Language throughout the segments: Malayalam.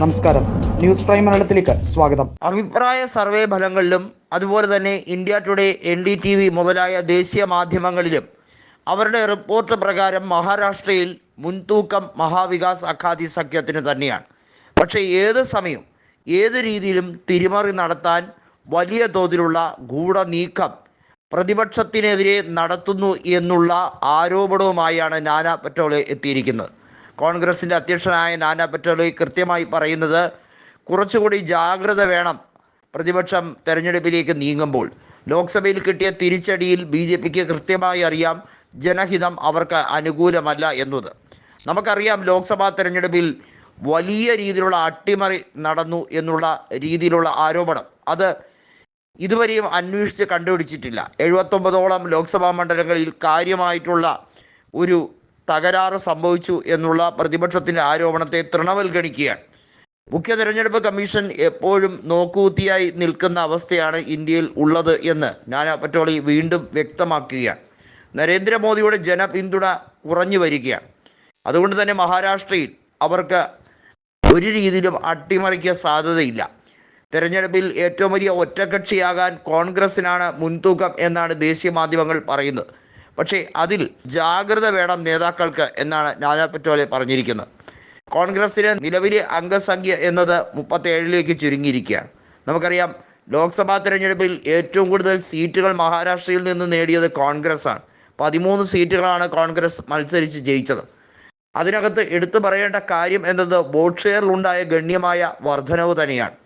നമസ്കാരം. ന്യൂസ് പ്രൈം മലയാളത്തിലേക്ക് സ്വാഗതം. അഭിപ്രായ സർവേ ഫലങ്ങളിലും അതുപോലെ തന്നെ India Today N D T V മുതലായ ദേശീയ മാധ്യമങ്ങളിലും അവരുടെ റിപ്പോർട്ട് പ്രകാരം മഹാരാഷ്ട്രയിൽ മുൻതൂക്കം മഹാവികാസ് അഖാദി സഖ്യത്തിന് തന്നെയാണ്. പക്ഷേ ഏത് സമയവും ഏത് രീതിയിലും തിരിമറി നടത്താൻ വലിയ തോതിലുള്ള ഗൂഢനീക്കം പ്രതിപക്ഷത്തിനെതിരെ നടത്തുന്നു എന്നുള്ള ആരോപണവുമായാണ് നാനാ പറ്റോളെ എത്തിയിരിക്കുന്നത്. കോൺഗ്രസിന്റെ അധ്യക്ഷനായ നാനാ പറ്റോളെ കൃത്യമായി പറയുന്നത് കുറച്ചുകൂടി ജാഗ്രത വേണം പ്രതിപക്ഷം തെരഞ്ഞെടുപ്പിലേക്ക് നീങ്ങുമ്പോൾ. ലോക്സഭയിൽ കിട്ടിയ തിരിച്ചടിയിൽ ബി ജെ പിക്ക് കൃത്യമായി അറിയാം ജനഹിതം അവർക്ക് അനുകൂലമല്ല എന്നത്. നമുക്കറിയാം ലോക്സഭാ തെരഞ്ഞെടുപ്പിൽ വലിയ രീതിയിലുള്ള അട്ടിമറി നടന്നു എന്നുള്ള രീതിയിലുള്ള ആരോപണം. അത് ഇതുവരെയും അന്വേഷിച്ച് കണ്ടുപിടിച്ചിട്ടില്ല. എഴുപത്തൊമ്പതോളം ലോക്സഭാ മണ്ഡലങ്ങളിൽ കാര്യമായിട്ടുള്ള ഒരു തകരാറ് സംഭവിച്ചു എന്നുള്ള പ്രതിപക്ഷത്തിന്റെ ആരോപണത്തെ തൃണവൽഗണിക്കുകയാണ്. മുഖ്യ തെരഞ്ഞെടുപ്പ് കമ്മീഷൻ എപ്പോഴും നോക്കൂത്തിയായി നിൽക്കുന്ന അവസ്ഥയാണ് ഇന്ത്യയിൽ ഉള്ളത് എന്ന് നാനാ പറ്റോളി വീണ്ടും വ്യക്തമാക്കുകയാണ്. നരേന്ദ്രമോദിയുടെ ജനപിന്തുണ കുറഞ്ഞു വരികയാണ്. അതുകൊണ്ട് തന്നെ മഹാരാഷ്ട്രയിൽ അവർക്ക് ഒരു രീതിയിലും അട്ടിമറിക്കാൻ സാധ്യതയില്ല. തെരഞ്ഞെടുപ്പിൽ ഏറ്റവും വലിയ ഒറ്റക്കക്ഷിയാകാൻ കോൺഗ്രസിനാണ് മുൻതൂക്കം എന്നാണ് ദേശീയ മാധ്യമങ്ങൾ പറയുന്നത്. പക്ഷേ അതിൽ ജാഗ്രത വേണം നേതാക്കൾക്ക് എന്നാണ് നാനാ പറ്റോലെ പറഞ്ഞിരിക്കുന്നത്. കോൺഗ്രസിന് നിലവിലെ അംഗസംഖ്യ എന്നത് മുപ്പത്തേഴിലേക്ക് ചുരുങ്ങിയിരിക്കുകയാണ്. നമുക്കറിയാം ലോക്സഭാ തിരഞ്ഞെടുപ്പിൽ ഏറ്റവും കൂടുതൽ സീറ്റുകൾ മഹാരാഷ്ട്രയിൽ നിന്ന് നേടിയത് കോൺഗ്രസ്സാണ്. പതിമൂന്ന് സീറ്റുകളാണ് കോൺഗ്രസ് മത്സരിച്ച് ജയിച്ചത്. അതിനകത്ത് എടുത്തു പറയേണ്ട കാര്യം എന്നത് വോട്ട് ഷെയറിലുണ്ടായ ഗണ്യമായ വർധനവ് തന്നെയാണ്.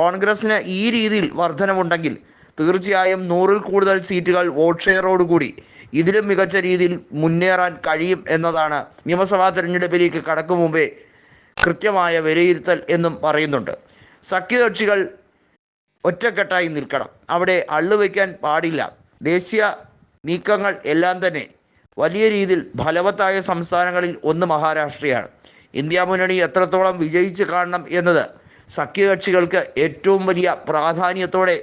കോൺഗ്രസ്സിന് ഈ രീതിയിൽ വർധനവുണ്ടെങ്കിൽ തീർച്ചയായും നൂറിൽ കൂടുതൽ സീറ്റുകൾ വോട്ട് ഷെയറോടുകൂടി ഇതിലും മികച്ച രീതിയിൽ മുന്നേറാൻ കഴിയും എന്നതാണ് നിയമസഭാ തെരഞ്ഞെടുപ്പിലേക്ക് കടക്കും മുമ്പേ കൃത്യമായ വിലയിരുത്തൽ എന്നും പറയുന്നുണ്ട്. സഖ്യകക്ഷികൾ ഒറ്റക്കെട്ടായി നിൽക്കണം. അവിടെ അള്ളുവയ്ക്കാൻ പാടില്ല. ദേശീയ നീക്കങ്ങൾ എല്ലാം തന്നെ വലിയ രീതിയിൽ ഫലവത്തായ സംസ്ഥാനങ്ങളിൽ ഒന്ന് മഹാരാഷ്ട്രയാണ്. ഇന്ത്യ മുന്നണി എത്രത്തോളം വിജയിച്ച് കാണണം എന്നത് സഖ്യകക്ഷികൾക്ക് ഏറ്റവും വലിയ പ്രാധാന്യത്തോടെ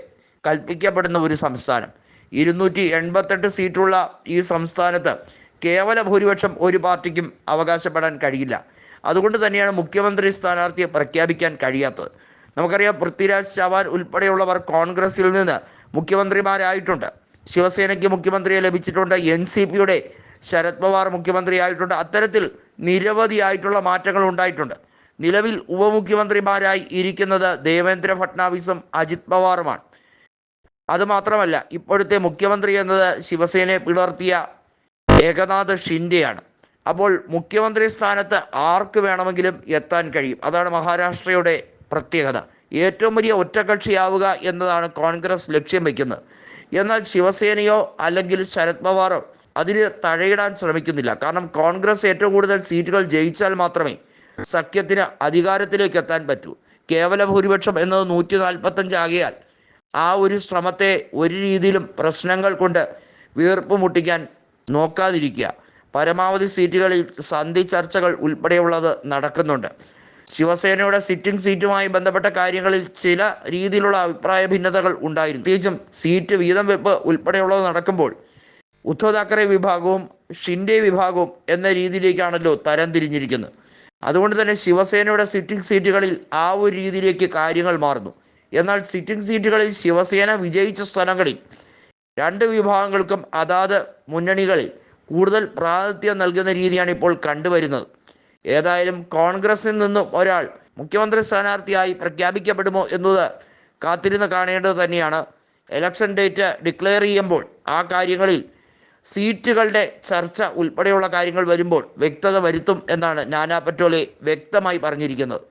കൽപ്പിക്കപ്പെടുന്ന ഒരു സംസ്ഥാനം. ഇരുന്നൂറ്റി എൺപത്തെട്ട് സീറ്റുള്ള ഈ സംസ്ഥാനത്ത് കേവല ഭൂരിപക്ഷം ഒരു പാർട്ടിക്കും അവകാശപ്പെടാൻ കഴിയില്ല. അതുകൊണ്ട് തന്നെയാണ് മുഖ്യമന്ത്രി സ്ഥാനാർത്ഥിയെ പ്രഖ്യാപിക്കാൻ കഴിയാത്തത്. നമുക്കറിയാം പൃഥ്വിരാജ് ചവാൻ ഉൾപ്പെടെയുള്ളവർ കോൺഗ്രസിൽ നിന്ന് മുഖ്യമന്ത്രിമാരായിട്ടുണ്ട്. ശിവസേനയ്ക്ക് മുഖ്യമന്ത്രിയെ ലഭിച്ചിട്ടുണ്ട് എൻ സി പിയുടെ ശരത് പവാർ മുഖ്യമന്ത്രിയായിട്ടുണ്ട്. അത്തരത്തിൽ നിരവധിയായിട്ടുള്ള മാറ്റങ്ങൾ ഉണ്ടായിട്ടുണ്ട്. നിലവിൽ ഉപമുഖ്യമന്ത്രിമാരായി ഇരിക്കുന്നത് ദേവേന്ദ്ര ഫട്നാവിസും അജിത് പവാറുമാണ്. അതുമാത്രമല്ല ഇപ്പോഴത്തെ മുഖ്യമന്ത്രി എന്നത് ശിവസേനയെ പിളർത്തിയ ഏകനാഥ് ഷിൻഡെയാണ്. അപ്പോൾ മുഖ്യമന്ത്രി സ്ഥാനത്ത് ആർക്ക് വേണമെങ്കിലും എത്താൻ കഴിയും? അതാണ് മഹാരാഷ്ട്രയുടെ പ്രത്യേകത. ഏറ്റവും വലിയ ഒറ്റകക്ഷിയാവുക എന്നതാണ് കോൺഗ്രസ് ലക്ഷ്യം വയ്ക്കുന്നത് എന്നാൽ ശിവസേനയോ അല്ലെങ്കിൽ ശരത് പവാറോ അതിന് തഴയിടാൻ ശ്രമിക്കുന്നില്ല. കാരണം കോൺഗ്രസ് ഏറ്റവും കൂടുതൽ സീറ്റുകൾ ജയിച്ചാൽ മാത്രമേ സഖ്യത്തിന് അധികാരത്തിലേക്ക് എത്താൻ പറ്റൂ. കേവല ഭൂരിപക്ഷം എന്നത് നൂറ്റി നാൽപ്പത്തഞ്ച് ആകിയാൽ ആ ഒരു ശ്രമത്തെ ഒരു രീതിയിലും പ്രശ്നങ്ങൾ കൊണ്ട് വീർപ്പ് മുട്ടിക്കാൻ നോക്കാതിരിക്കുക. പരമാവധി സീറ്റുകളിൽ സന്ധി ചർച്ചകൾ ഉൾപ്പെടെയുള്ളത് നടക്കുന്നുണ്ട്. ശിവസേനയുടെ സിറ്റിംഗ് സീറ്റുമായി ബന്ധപ്പെട്ട കാര്യങ്ങളിൽ ചില രീതിയിലുള്ള അഭിപ്രായ ഭിന്നതകൾ ഉണ്ടായിരുന്നു. പ്രത്യേകിച്ചും സീറ്റ് വീതം വെപ്പ് ഉൾപ്പെടെയുള്ളത് നടക്കുമ്പോൾ ഉദ്ധവ് താക്കറെ വിഭാഗവും ഷിൻഡെ വിഭാഗവും എന്ന രീതിയിലേക്കാണല്ലോ തരം തിരിഞ്ഞിരിക്കുന്നത്. അതുകൊണ്ട് തന്നെ ശിവസേനയുടെ സിറ്റിംഗ് സീറ്റുകളിൽ ആ ഒരു രീതിയിലേക്ക് കാര്യങ്ങൾ മാറുന്നു. എന്നാൽ സിറ്റിംഗ് സീറ്റുകളിൽ ശിവസേന വിജയിച്ച സ്ഥലങ്ങളിൽ രണ്ട് വിഭാഗങ്ങൾക്കും അതാത് മുന്നണികളിൽ കൂടുതൽ പ്രാതിനിധ്യം നൽകുന്ന രീതിയാണ് ഇപ്പോൾ കണ്ടുവരുന്നത്. ഏതായാലും കോൺഗ്രസിൽ നിന്നും ഒരാൾ മുഖ്യമന്ത്രി സ്ഥാനാർത്ഥിയായി പ്രഖ്യാപിക്കപ്പെടുമോ എന്നത് കാത്തിരുന്ന് കാണേണ്ടത് തന്നെയാണ്. ഇലക്ഷൻ ഡേറ്റ് ഡിക്ലെയർ ചെയ്യുമ്പോൾ ആ കാര്യങ്ങളിൽ സീറ്റുകളുടെ ചർച്ച ഉൾപ്പെടെയുള്ള കാര്യങ്ങൾ വരുമ്പോൾ വ്യക്തത വരുത്തും എന്നാണ് നാനാ പറ്റോലെ വ്യക്തമായി പറഞ്ഞിരിക്കുന്നത്.